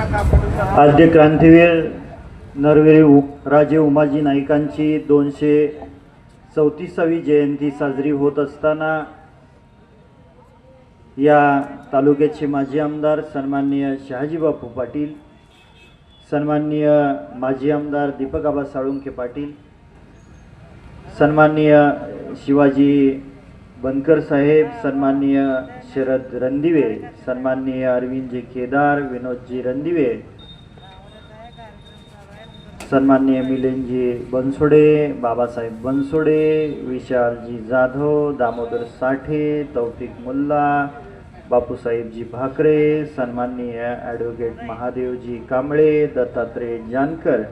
आद्य क्रांतीवीर नरवेरी उ- राजे उमाजी नाईकांची दोनशे चौतीसावी जयंती साजरी होत असताना या तालुक्याचे माजी आमदार सन्माननीय शहाजीबापू पाटील सन्माननीय माजी आमदार दीपक आबा साळुंके पाटील सन्माननीय शिवाजी बनकर साहेब सन्माननीय शरद रणदिवे सन्माननीय अरविंदजी केदार विनोदजी रणदिवे सन्माननीय मिलिंदजी बनसोडे बाबासाहेब बनसोडे विशालजी जाधव दामोदर साठे तौफिक मुल्ला बापूसाहेबजी भाकरे सन्माननीय ॲडव्होकेट महादेवजी कांबळे दत्तात्रय जानकर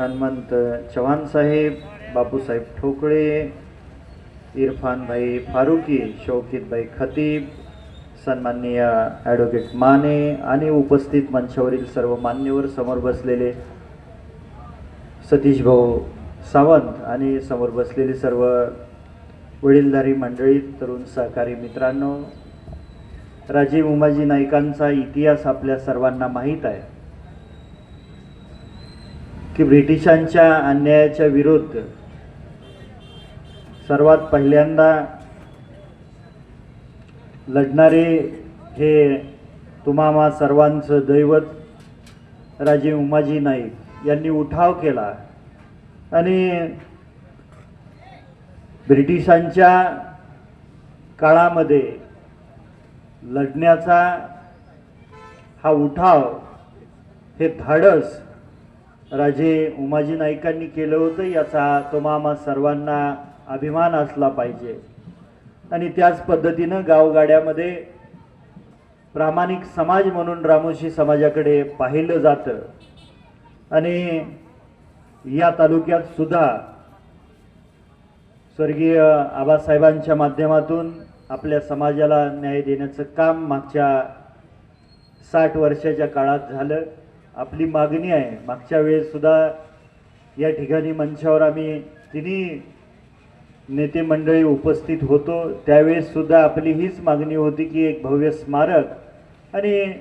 हनुमंत चव्हाण साहेब बापूसाहेब ठोकळे इरफानभाई फारुकी शौकितभाई खतीब सन्माननीय ॲडव्होकेट माने आणि उपस्थित मंचावरील सर्व मान्यवर समोर बसलेले सतीश भाऊ सावंत आणि समोर बसलेले सर्व वडीलधारी मंडळी तरुण सहकारी मित्रांनो राजीव उमाजी नाईकांचा इतिहास आपल्या सर्वांना माहीत आहे की ब्रिटिशांच्या अन्यायाच्या विरुद्ध सर्वात पहिल्यांदा लढणारे हे तुम्हा सर्वांचं दैवत राजे उमाजी नाईक यांनी उठाव केला. आणि ब्रिटिशांच्या काळामध्ये लढण्याचा हा उठाव हे धाडस राजे उमाजी नाईकांनी केलं होतं याचा तुम्हा सर्वांना अभिमान असला पाहिजे. आणि त्याच पद्धतीनं गावगाड्यामध्ये प्रामाणिक समाज म्हणून रामोशी समाजाकडे पाहिलं जातं. आणि या तालुक्यात सुद्धा स्वर्गीय आबासाहेबांच्या माध्यमातून आपल्या समाजाला न्याय देण्याचं काम मागच्या साठ वर्षाच्या काळात झालं. आपली मागणी आहे. मागच्या वेळेस सुद्धा या ठिकाणी मंचावर आम्ही तिन्ही नेते मंडळी उपस्थित होतो. त्यावेळेस सुद्धा आपली हीच मागणी होती की एक भव्य स्मारक आणि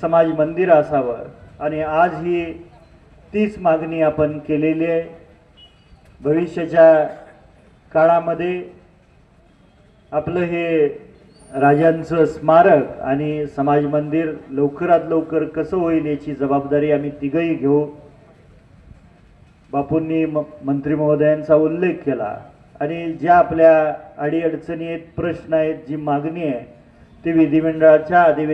समाज मंदिर असावं. आणि आज ही तीच मागणी आपण केलेली आहे. भविष्याच्या काळामध्ये आपलं हे राजांचं स्मारक आणि समाज मंदिर लवकरात लवकर कसं होईल याची जबाबदारी आम्ही तिघही घेऊ. बापूंनी म मंत्री महोदयांचा उल्लेख केला. आणि ज्या आपल्या अडीअडचणी आहेत प्रश्न आहेत जी मागणी आहे ती विधिमंडळाच्या अधिवेशन